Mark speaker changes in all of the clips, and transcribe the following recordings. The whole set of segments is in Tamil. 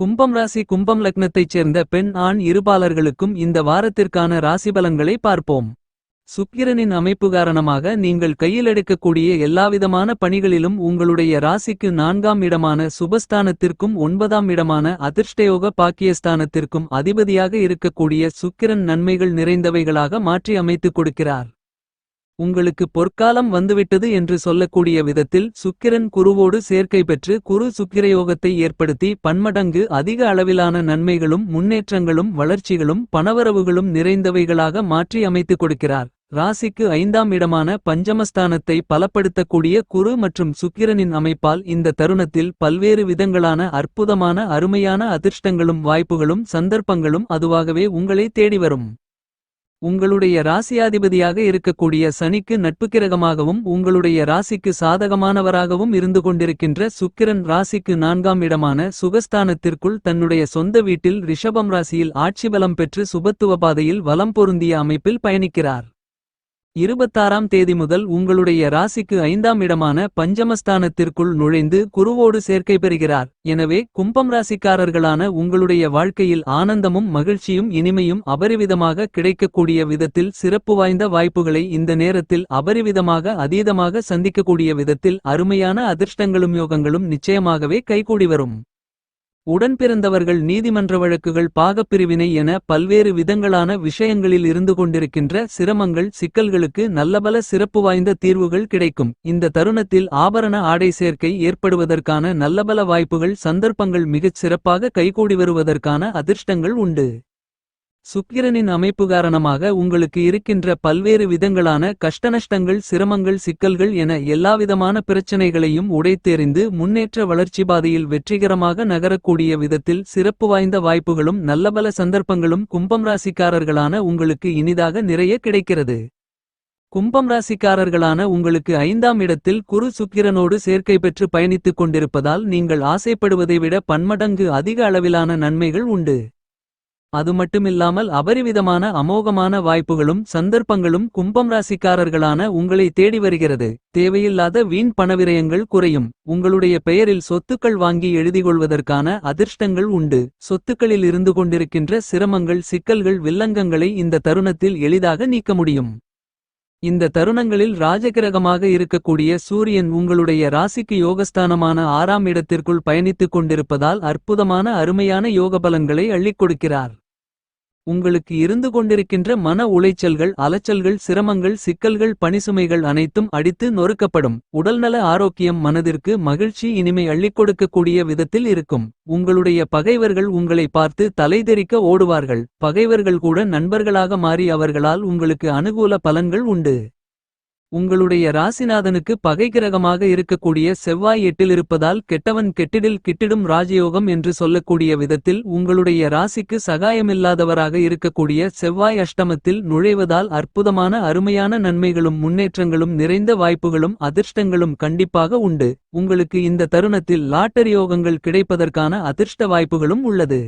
Speaker 1: கும்பம் ராசி கும்பம் லக்னத்தைச் சேர்ந்த பெண் ஆண் இருபாலர்களுக்கும் இந்த வாரத்திற்கான ராசிபலன்களை பார்ப்போம். சுக்கிரனின் அமைப்பு காரணமாக நீங்கள் கையில் எடுக்கக்கூடிய எல்லாவிதமான பணிகளிலும் உங்களுடைய ராசிக்கு நான்காம் இடமான சுபஸ்தானத்திற்கும் ஒன்பதாம் இடமான அதிர்ஷ்டயோக பாக்கியஸ்தானத்திற்கும் அதிபதியாக இருக்கக்கூடிய சுக்கிரன் நன்மைகள் நிறைந்தவைகளாக மாற்றி அமைத்துக் கொடுக்கிறார். உங்களுக்கு பொற்காலம் வந்துவிட்டது என்று சொல்லக்கூடிய விதத்தில் சுக்கிரன் குருவோடு சேர்க்கை பெற்று குரு சுக்கிரயோகத்தை ஏற்படுத்தி பன்மடங்கு அதிக அளவிலான நன்மைகளும் முன்னேற்றங்களும் வளர்ச்சிகளும் பணவரவுகளும் நிறைந்தவைகளாக மாற்றி அமைத்துக் கொடுக்கிறார். ராசிக்கு ஐந்தாம் இடமான பஞ்சமஸ்தானத்தை பலப்படுத்தக்கூடிய குரு மற்றும் சுக்கிரனின் அமைப்பால் இந்த தருணத்தில் பல்வேறு விதங்களான அற்புதமான அருமையான அதிர்ஷ்டங்களும் வாய்ப்புகளும் சந்தர்ப்பங்களும் அதுவாகவே உங்களை தேடி வரும். உங்களுடைய ராசியாதிபதியாக இருக்கக்கூடிய சனிக்கு நட்புக்கிரகமாகவும் உங்களுடைய ராசிக்கு சாதகமானவராகவும் இருந்து கொண்டிருக்கின்ற சுக்கிரன் ராசிக்கு நான்காம் இடமான சுகஸ்தானத்திற்குள் தன்னுடைய சொந்த வீட்டில் ரிஷபம் ராசியில் ஆட்சி பலம் பெற்று சுபத்துவ பாதையில் வலம் பொருந்திய அமைப்பில் பயணிக்கிறார். இருபத்தாறாம் தேதி முதல் உங்களுடைய ராசிக்கு ஐந்தாம் இடமான பஞ்சமஸ்தானத்திற்குள் நுழைந்து குருவோடு சேர்க்கை பெறுகிறார். எனவே கும்பம் ராசிக்காரர்களான உங்களுடைய வாழ்க்கையில் ஆனந்தமும் மகிழ்ச்சியும் இனிமையும் அபரிவிதமாக கிடைக்கக்கூடிய விதத்தில் சிறப்பு வாய்ந்த வாய்ப்புகளை இந்த நேரத்தில் அபரிவிதமாக அதீதமாக சந்திக்கக்கூடிய விதத்தில் அருமையான அதிர்ஷ்டங்களும் யோகங்களும் நிச்சயமாகவே கைகூடி வரும். உடன்பிறந்தவர்கள் நீதிமன்ற வழக்குகள் பாகப்பிரிவினை என பல்வேறு விதங்களான விஷயங்களில் இருந்து கொண்டிருக்கின்ற சிரமங்கள் சிக்கல்களுக்கு நல்லபல சிறப்பு வாய்ந்த தீர்வுகள் கிடைக்கும். இந்த தருணத்தில் ஆபரண ஆடை சேர்க்கை ஏற்படுவதற்கான நல்லபல வாய்ப்புகள் சந்தர்ப்பங்கள் மிகச் சிறப்பாக கைகூடி வருவதற்கான அதிர்ஷ்டங்கள் உண்டு. சுக்கிரனின் அமைப்பு காரணமாக உங்களுக்கு இருக்கின்ற பல்வேறு விதங்களான கஷ்டநஷ்டங்கள் சிரமங்கள் சிக்கல்கள் என எல்லாவிதமான பிரச்சனைகளையும் உடைத்தெறிந்து முன்னேற்ற வளர்ச்சி பாதையில் வெற்றிகரமாக நகரக்கூடிய விதத்தில் சிறப்பு வாய்ந்த வாய்ப்புகளும் நல்லபல சந்தர்ப்பங்களும் கும்பம் ராசிக்காரர்களான உங்களுக்கு இனிதாக நிறைய கிடைக்கிறது. கும்பம் ராசிக்காரர்களான உங்களுக்கு ஐந்தாம் இடத்தில் குரு சுக்கிரனோடு சேர்க்கை பெற்று பயணித்துக் கொண்டிருப்பதால் நீங்கள் ஆசைப்படுவதை விட பன்மடங்கு அதிக அளவிலான நன்மைகள் உண்டு. அது மட்டுமில்லாமல் அபரிவிதமான அமோகமான வாய்ப்புகளும் சந்தர்ப்பங்களும் கும்பம் ராசிக்காரர்களான உங்களை தேடி வருகிறது. தேவையில்லாத வீண் பணவிரயங்கள் குறையும். உங்களுடைய பெயரில் சொத்துக்கள் வாங்கி எழுதிகொள்வதற்கான அதிர்ஷ்டங்கள் உண்டு. சொத்துக்களில் இருந்து கொண்டிருக்கின்ற சிரமங்கள் சிக்கல்கள் வில்லங்கங்களை இந்த தருணத்தில் எளிதாக நீக்க முடியும். இந்த தருணங்களில் ராஜகிரகமாக இருக்கக்கூடிய சூரியன் உங்களுடைய ராசிக்கு யோகஸ்தானமான ஆறாம் இடத்திற்குள் பயணித்துக் கொண்டிருப்பதால் அற்புதமான அருமையான யோக பலன்களை அள்ளிக் கொடுக்கிறார். உங்களுக்கு இருந்து கொண்டிருக்கின்ற மன உளைச்சல்கள் அலைச்சல்கள் சிரமங்கள் சிக்கல்கள் பணிசுமைகள் அனைத்தும் அடித்து நொறுக்கப்படும். உடல்நல ஆரோக்கியம் மனதிற்கு மகிழ்ச்சி இனிமை அள்ளிக் கொடுக்கக்கூடிய விதத்தில் இருக்கும். உங்களுடைய பகைவர்கள் உங்களை பார்த்து தலைதெறிக்க ஓடுவார்கள். பகைவர்கள் கூட நண்பர்களாக மாறி அவர்களால் உங்களுக்கு அனுகூல பலன்கள் உண்டு. உங்களுடைய ராசிநாதனுக்கு பகை கிரகமாக இருக்கக்கூடிய செவ்வாய் எட்டில் இருப்பதால் கெட்டவன் கெட்டிடில் கிட்டிடும் ராஜயோகம் என்று சொல்லக்கூடிய விதத்தில் உங்களுடைய ராசிக்கு சகாயமில்லாதவராக இருக்கக்கூடிய செவ்வாய் அஷ்டமத்தில் நுழைவதால் அற்புதமான அருமையான நன்மைகளும் முன்னேற்றங்களும் நிறைந்த வாய்ப்புகளும் அதிர்ஷ்டங்களும் கண்டிப்பாக உண்டு. உங்களுக்கு இந்த தருணத்தில் லாட்டரி யோகங்கள் கிடைப்பதற்கான அதிர்ஷ்ட வாய்ப்புகளும் உள்ளது.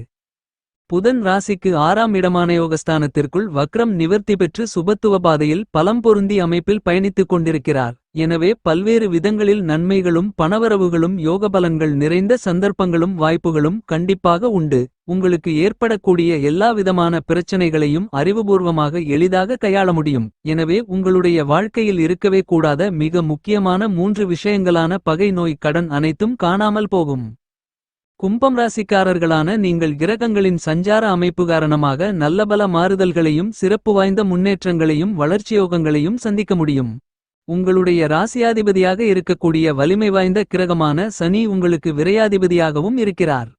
Speaker 1: புதன் ராசிக்கு ஆறாம் இடமான யோகஸ்தானத்திற்குள் வக்ரம் நிவர்த்தி பெற்று சுபத்துவ பாதையில் பலம் பொருந்தி அமைப்பில் பயணித்துக் கொண்டிருக்கிறார். எனவே பல்வேறு விதங்களில் நன்மைகளும் பணவரவுகளும் யோக பலன்கள் நிறைந்த சந்தர்ப்பங்களும் வாய்ப்புகளும் கண்டிப்பாக உண்டு. உங்களுக்கு ஏற்படக்கூடிய எல்லா விதமான பிரச்சனைகளையும் அறிவுபூர்வமாக எளிதாக கையாள முடியும். எனவே உங்களுடைய வாழ்க்கையில் இருக்கவே கூடாத மிக முக்கியமான மூன்று விஷயங்களான பகை நோய் கடன் அனைத்தும் காணாமல் போகும். கும்பம் ராசிக்காரர்களான நீங்கள் கிரகங்களின் சஞ்சார அமைப்பு காரணமாக நல்லபல மாறுதல்களையும் சிறப்பு வாய்ந்த முன்னேற்றங்களையும் வளர்ச்சியோகங்களையும் சந்திக்க முடியும். உங்களுடைய ராசியாதிபதியாக இருக்கக்கூடிய வலிமை வாய்ந்த கிரகமான சனி உங்களுக்கு விரையாதிபதியாகவும் இருக்கிறார்.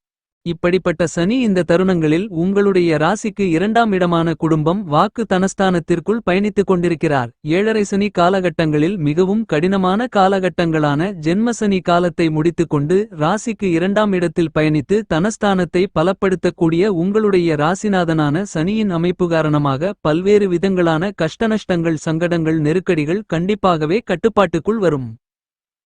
Speaker 1: இப்படிப்பட்ட சனி இந்த தருணங்களில் உங்களுடைய ராசிக்கு இரண்டாம் இடமான குடும்பம் வாக்கு தனஸ்தானத்திற்குள் பயணித்துக் கொண்டிருக்கிறார். ஏழரை சனி காலகட்டங்களில் மிகவும் கடினமான காலகட்டங்களான ஜென்மசனி காலத்தை முடித்துக்கொண்டு ராசிக்கு இரண்டாம் இடத்தில் பயணித்து தனஸ்தானத்தை பலப்படுத்தக்கூடிய உங்களுடைய ராசிநாதனான சனியின் அமைப்பு காரணமாக பல்வேறு விதங்களான கஷ்டநஷ்டங்கள் சங்கடங்கள் நெருக்கடிகள் கண்டிப்பாகவே கட்டுப்பாட்டுக்குள் வரும்.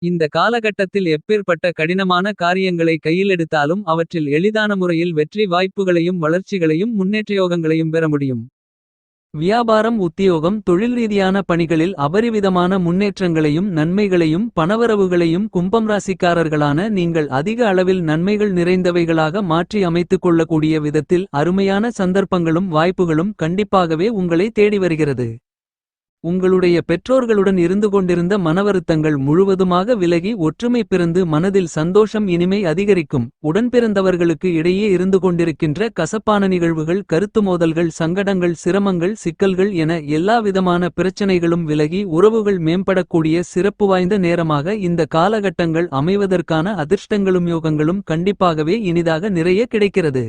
Speaker 1: இந்த காலகட்டத்தில் எப்பேற்பட்ட கடினமான காரியங்களை கையிலெடுத்தாலும் அவற்றில் எளிதான முறையில் வெற்றி வாய்ப்புகளையும் வளர்ச்சிகளையும் முன்னேற்றயோகங்களையும் பெற முடியும். வியாபாரம் உத்தியோகம் தொழில் ரீதியான பணிகளில் அபரிவிதமான முன்னேற்றங்களையும் நன்மைகளையும் பணவரவுகளையும் கும்பம் ராசிக்காரர்களான நீங்கள் அதிக அளவில் நன்மைகள் நிறைந்தவைகளாக மாற்றி அமைத்துக் கொள்ளக்கூடிய விதத்தில் அருமையான சந்தர்ப்பங்களும் வாய்ப்புகளும் கண்டிப்பாகவே உங்களை தேடி வருகிறது. உங்களுடைய பெற்றோர்களுடன் இருந்து கொண்டிருந்த மனவருத்தங்கள் முழுவதுமாக விலகி ஒற்றுமை பிறந்து மனதில் சந்தோஷம் இனிமை அதிகரிக்கும். உடன்பிறந்தவர்களுக்கு இடையே இருந்து கொண்டிருக்கின்ற கசப்பான நிகழ்வுகள் கருத்து மோதல்கள் சங்கடங்கள் சிரமங்கள் சிக்கல்கள் என எல்லா விதமான பிரச்சனைகளும் விலகி உறவுகள் மேம்படக்கூடிய சிறப்பு வாய்ந்த நேரமாக இந்த காலகட்டங்கள் அமைவதற்கான அதிர்ஷ்டங்களும் யோகங்களும் கண்டிப்பாகவே இனிதாக நிறைய கிடைக்கிறது.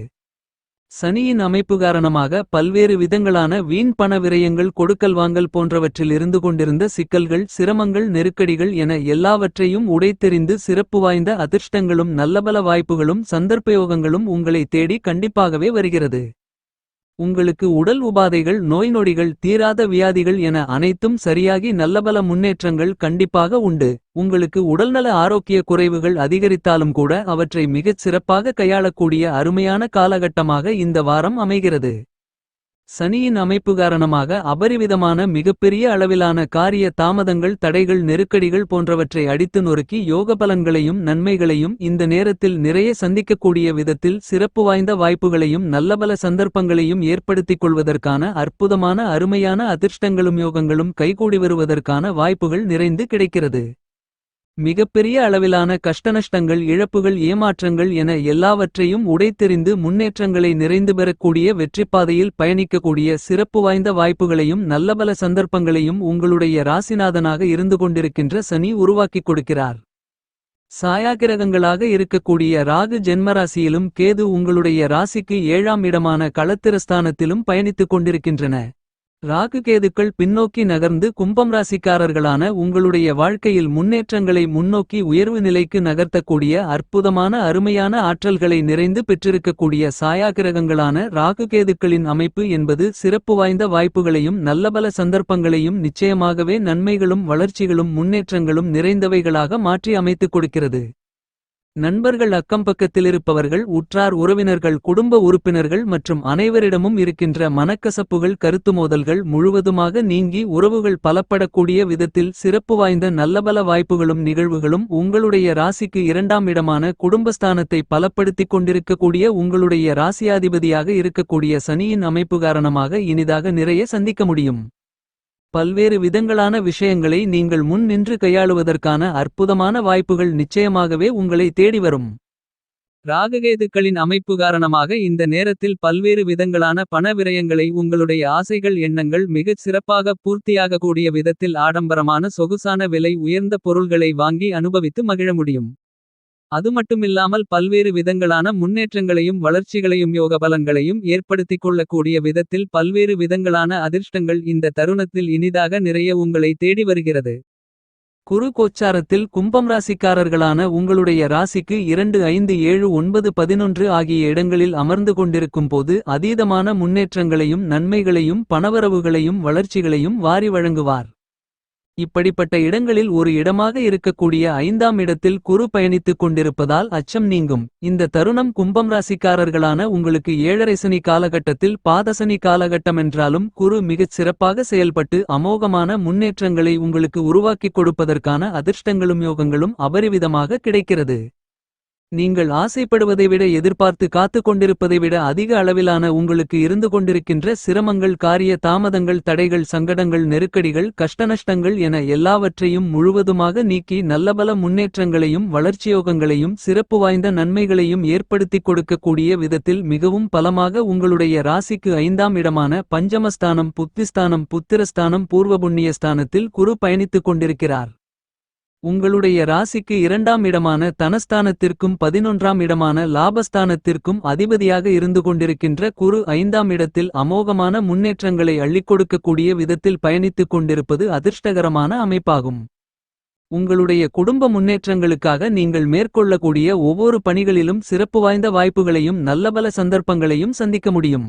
Speaker 1: சனியின் அமைப்பு காரணமாக பல்வேறு விதங்களான வீண் பண விரயங்கள் கொடுக்கல் வாங்கல் போன்றவற்றில் இருந்து கொண்டிருந்த சிக்கல்கள் சிரமங்கள் நெருக்கடிகள் என எல்லாவற்றையும் உடைத்தெறிந்து சிறப்பு வாய்ந்த அதிர்ஷ்டங்களும் நல்லபல வாய்ப்புகளும் சந்தர்ப்பயோகங்களும் உங்களை தேடி கண்டிப்பாகவே வருகிறது. உங்களுக்கு உடல் உபாதைகள் நோய் நொடிகள் தீராத வியாதிகள் என அனைத்தும் சரியாகி நல்லபல முன்னேற்றங்கள் கண்டிப்பாக உண்டு. உங்களுக்கு உடல்நல ஆரோக்கிய குறைவுகள் அதிகரித்தாலும் கூட அவற்றை மிகச் சிறப்பாக கையாளக்கூடிய அருமையான காலகட்டமாக இந்த வாரம் அமைகிறது. சனியின் அமைப்பு காரணமாக அபரிவிதமான மிகப்பெரிய அளவிலான காரிய தாமதங்கள் தடைகள் நெருக்கடிகள் போன்றவற்றை அடித்து நொறுக்கி யோக பலன்களையும் நன்மைகளையும் இந்த நேரத்தில் நிறைய சந்திக்கக்கூடிய விதத்தில் சிறப்பு வாய்ந்த வாய்ப்புகளையும் நல்லபல சந்தர்ப்பங்களையும் ஏற்படுத்திக் கொள்வதற்கான அற்புதமான அருமையான அதிர்ஷ்டங்களும் யோகங்களும் கைகூடி வருவதற்கான வாய்ப்புகள் நிறைந்து கிடைக்கிறது. மிகப்பெரிய அளவிலான கஷ்டநஷ்டங்கள் இழப்புகள் ஏமாற்றங்கள் என எல்லாவற்றையும் உடைத்தெறிந்து முன்னேற்றங்களை நிறைந்து பெறக்கூடிய வெற்றிப்பாதையில் பயணிக்கக்கூடிய சிறப்பு வாய்ந்த வாய்ப்புகளையும் நல்லபல சந்தர்ப்பங்களையும் உங்களுடைய ராசிநாதனாக இருந்து கொண்டிருக்கின்ற சனி உருவாக்கிக் கொடுக்கிறார். சாயாகிரகங்களாக இருக்கக்கூடிய ராகு ஜென்மராசியிலும் கேது உங்களுடைய ராசிக்கு ஏழாம் இடமான களத்திரஸ்தானத்திலும் பயணித்துக் கொண்டிருக்கின்றன. ராகு கேதுக்கள் பின்னோக்கி நகர்ந்து கும்பம் ராசிக்காரர்களான உங்களுடைய வாழ்க்கையில் முன்னேற்றங்களை முன்னோக்கி உயர்வு நிலைக்கு நகர்த்தக்கூடிய அற்புதமான அருமையான ஆற்றல்களை நிறைந்து பெற்றிருக்கக்கூடிய சாயாகிரகங்களான ராகு கேதுக்களின் அமைப்பு என்பது சிறப்பு வாய்ந்த வாய்ப்புகளையும் நல்லபல சந்தர்ப்பங்களையும் நிச்சயமாகவே நன்மைகளும் வளர்ச்சிகளும் முன்னேற்றங்களும் நிறைந்தவைகளாக மாற்றி அமைத்துக் கொடுக்கிறது. நண்பர்கள் அக்கம்பக்கத்திலிருப்பவர்கள் உற்றார் உறவினர்கள் குடும்ப உறுப்பினர்கள் மற்றும் அனைவரிடமும் இருக்கின்ற மனக்கசப்புகள் கருத்து மோதல்கள் முழுவதுமாக நீங்கி உறவுகள் பலப்படக்கூடிய விதத்தில் சிறப்பு வாய்ந்த நல்லபல வாய்ப்புகளும் நிகழ்வுகளும் உங்களுடைய ராசிக்கு இரண்டாம் இடமான குடும்பஸ்தானத்தை பலப்படுத்திக் கொண்டிருக்கக்கூடிய உங்களுடைய ராசியாதிபதியாக இருக்கக்கூடிய சனியின் அமைப்பு காரணமாக இனிதாக நிறைய சந்திக்க முடியும். பல்வேறு விதங்களான விஷயங்களை நீங்கள் முன் நின்று கையாளுவதற்கான அற்புதமான வாய்ப்புகள் நிச்சயமாகவே உங்களை தேடி வரும். ராககேதுக்களின் அமைப்பு காரணமாக இந்த நேரத்தில் பல்வேறு விதங்களான பண விரயங்களை உங்களுடைய ஆசைகள் எண்ணங்கள் மிகச் சிறப்பாக பூர்த்தியாகக்கூடிய விதத்தில் ஆடம்பரமான சொகுசான விலை உயர்ந்த பொருள்களை வாங்கி அனுபவித்து மகிழ முடியும். அது மட்டுமில்லாமல் பல்வேறு விதங்களான முன்னேற்றங்களையும் வளர்ச்சிகளையும் யோக பலன்களையும் ஏற்படுத்திக் கொள்ளக்கூடிய விதத்தில் பல்வேறு விதங்களான அதிர்ஷ்டங்கள் இந்த தருணத்தில் இனிதாக நிறைய உங்களை தேடி வருகிறது. குரு கோச்சாரத்தில் கும்பம் ராசிக்காரர்களான உங்களுடைய ராசிக்கு இரண்டு ஐந்து ஏழு ஒன்பது பதினொன்று ஆகிய இடங்களில் அமர்ந்து கொண்டிருக்கும் போது அதீதமான முன்னேற்றங்களையும் நன்மைகளையும் பணவரவுகளையும் வளர்ச்சிகளையும் வாரி வழங்குவார். இப்படிப்பட்ட இடங்களில் ஒரு இடமாக இருக்கக்கூடிய ஐந்தாம் இடத்தில் குரு பயணித்துக் கொண்டிருப்பதால் அச்சம் நீங்கும். இந்த தருணம் கும்பம் ராசிக்காரர்களான உங்களுக்கு ஏழரை சனி காலகட்டத்தில் பாதசனி காலகட்டம் என்றாலும் குரு மிகச் சிறப்பாக செயல்பட்டு அமோகமான முன்னேற்றங்களை உங்களுக்கு உருவாக்கிக் கொடுப்பதற்கான அதிர்ஷ்டங்களும் யோகங்களும் அபரிவிதமாக கிடைக்கிறது. நீங்கள் ஆசைப்படுவதை விட எதிர்பார்த்து காத்து கொண்டிருப்பதை விட அதிக அளவிலான உங்களுக்கு இருந்து கொண்டிருக்கின்ற சிரமங்கள் காரிய தாமதங்கள் தடைகள் சங்கடங்கள் நெருக்கடிகள் கஷ்டநஷ்டங்கள் என எல்லாவற்றையும் முழுவதுமாக நீக்கி நல்லபல முன்னேற்றங்களையும் வளர்ச்சியோகங்களையும் சிறப்பு வாய்ந்த நன்மைகளையும் ஏற்படுத்திக் கொடுக்கக்கூடிய விதத்தில் மிகவும் பலமாக உங்களுடைய ராசிக்கு ஐந்தாம் இடமான பஞ்சமஸ்தானம் புத்திஸ்தானம் புத்திரஸ்தானம் பூர்வ புண்ணியஸ்தானத்தில் குரு பயணித்துக் கொண்டிருக்கிறார். உங்களுடைய ராசிக்கு இரண்டாம் இடமான தனஸ்தானத்திற்கும் பதினொன்றாம் இடமான லாபஸ்தானத்திற்கும் அதிபதியாக இருந்து கொண்டிருக்கின்ற குரு ஐந்தாம் இடத்தில் அமோகமான முன்னேற்றங்களை அள்ளிக் கொடுக்கக்கூடிய விதத்தில் பயணித்துக் கொண்டிருப்பது அதிர்ஷ்டகரமான அமைப்பாகும். உங்களுடைய குடும்ப முன்னேற்றங்களுக்காக நீங்கள் மேற்கொள்ளக்கூடிய ஒவ்வொரு பணிகளிலும் சிறப்பு வாய்ந்த வாய்ப்புகளையும் நல்லபல சந்தர்ப்பங்களையும் சந்திக்க முடியும்.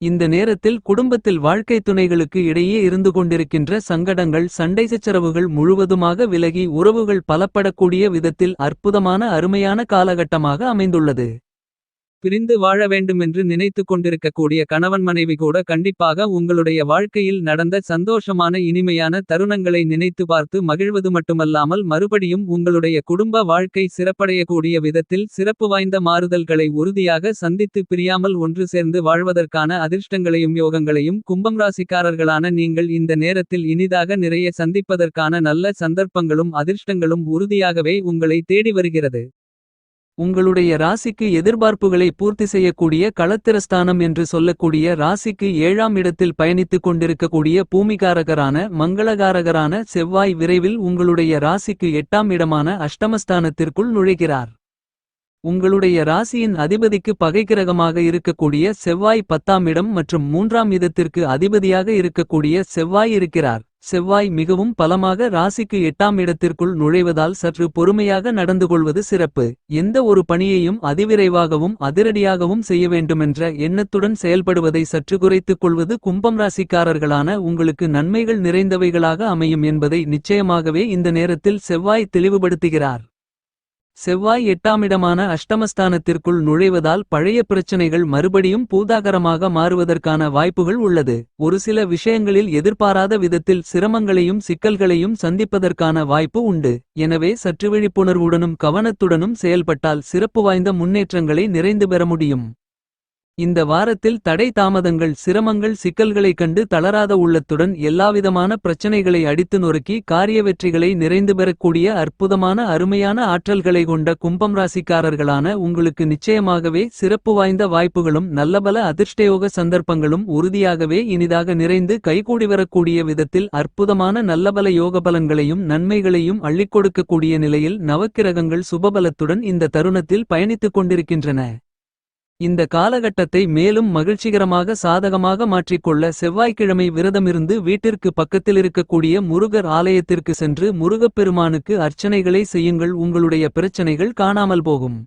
Speaker 1: இந்த நேரத்தில் குடும்பத்தில் வாழ்க்கை துணைகளுக்கு இடையே இருந்து கொண்டிருக்கின்ற சங்கடங்கள் சண்டை சச்சரவுகள் முழுவதுமாக விலகி உறவுகள் பலப்படக்கூடிய விதத்தில் அற்புதமான அருமையான காலகட்டமாக அமைந்துள்ளது. பிரிந்து வாழ வேண்டுமென்று நினைத்துக் கொண்டிருக்கக்கூடிய கணவன் மனைவி கூட கண்டிப்பாக உங்களுடைய வாழ்க்கையில் நடந்த சந்தோஷமான இனிமையான தருணங்களை நினைத்து பார்த்து மகிழ்வது மட்டுமல்லாமல் மறுபடியும் உங்களுடைய குடும்ப வாழ்க்கை சிறப்படையக்கூடிய விதத்தில் சிறப்பு வாய்ந்த மாறுதல்களை உறுதியாக சந்தித்து பிரியாமல் ஒன்று சேர்ந்து வாழ்வதற்கான அதிர்ஷ்டங்களையும் யோகங்களையும் கும்பம் ராசிக்காரர்களான நீங்கள் இந்த நேரத்தில் இனிதாக நிறைய சந்திப்பதற்கான நல்ல சந்தர்ப்பங்களும் அதிர்ஷ்டங்களும் உறுதியாகவே உங்களை தேடி வருகிறது. உங்களுடைய ராசிக்கு எதிர்பார்ப்புகளை பூர்த்தி செய்யக்கூடிய களத்திரஸ்தானம் என்று சொல்லக்கூடிய ராசிக்கு ஏழாம் இடத்தில் பயணித்துக் கொண்டிருக்கக்கூடிய பூமிகாரகரான மங்களகாரகரான செவ்வாய் விரைவில் உங்களுடைய ராசிக்கு எட்டாம் இடமான அஷ்டமஸ்தானத்திற்குள் நுழைகிறார். உங்களுடைய ராசியின் அதிபதிக்கு பகைக்கிரகமாக இருக்கக்கூடிய செவ்வாய் பத்தாம் இடம் மற்றும் மூன்றாம் இடத்திற்கு அதிபதியாக இருக்கக்கூடிய செவ்வாய் இருக்கிறார். செவ்வாய் மிகவும் பலமாக ராசிக்கு எட்டாம் இடத்திற்குள் நுழைவதால் சற்று பொறுமையாக நடந்து கொள்வது சிறப்பு. எந்த ஒரு பணியையும் அதிவிரைவாகவும் அதிரடியாகவும் செய்ய வேண்டுமென்ற எண்ணத்துடன் செயல்படுவதை சற்று குறைத்துக் கொள்வது கும்பம் ராசிக்காரர்களான உங்களுக்கு நன்மைகள் நிறைந்தவைகளாக அமையும் என்பதை நிச்சயமாகவே இந்த நேரத்தில் செவ்வாய் தெளிவுபடுத்துகிறார். செவ்வாய் எட்டாமிடமான அஷ்டமஸ்தானத்திற்குள் நுழைவதால் பழைய பிரச்சனைகள் மறுபடியும் பூதாகரமாக மாறுவதற்கான வாய்ப்புகள் உள்ளது. ஒரு சில விஷயங்களில் எதிர்பாராத விதத்தில் சிரமங்களையும் சிக்கல்களையும் சந்திப்பதற்கான வாய்ப்பு உண்டு. எனவே சற்று விழிப்புணர்வுடனும் கவனத்துடனும் செயல்பட்டால் சிறப்பு வாய்ந்த முன்னேற்றங்களை நிறைந்து பெற முடியும். இந்த வாரத்தில் தடை தாமதங்கள் சிரமங்கள் சிக்கல்களைக் கண்டு தளராத உள்ளத்துடன் எல்லாவிதமான பிரச்சனைகளை அடித்து நொறுக்கி காரிய வெற்றிகளை நிறைந்து பெறக்கூடிய அற்புதமான அருமையான ஆற்றல்களை கொண்ட கும்பம் ராசிக்காரர்களான உங்களுக்கு நிச்சயமாகவே சிறப்பு வாய்ந்த வாய்ப்புகளும் நல்லபல அதிர்ஷ்டயோக சந்தர்ப்பங்களும் உறுதியாகவே இனிதாக நிறைந்து கைகூடி வரக்கூடிய விதத்தில் அற்புதமான நல்லபல யோகபலன்களையும் நன்மைகளையும் அள்ளிக் கொடுக்கக்கூடிய நிலையில் நவக்கிரகங்கள் சுபபலத்துடன் இந்த தருணத்தில் பயணித்துக் கொண்டிருக்கின்றன. இந்த காலகட்டத்தை மேலும் மகிழ்ச்சிகரமாக சாதகமாக மாற்றிக்கொள்ள செவ்வாய்க்கிழமை விரதமிருந்து வீட்டிற்கு பக்கத்திலிருக்கக்கூடிய முருகர் ஆலயத்திற்கு சென்று முருகப்பெருமானுக்கு அர்ச்சனைகளை செய்யுங்கள் உங்களுடைய பிரச்சனைகள் காணாமல் போகும்.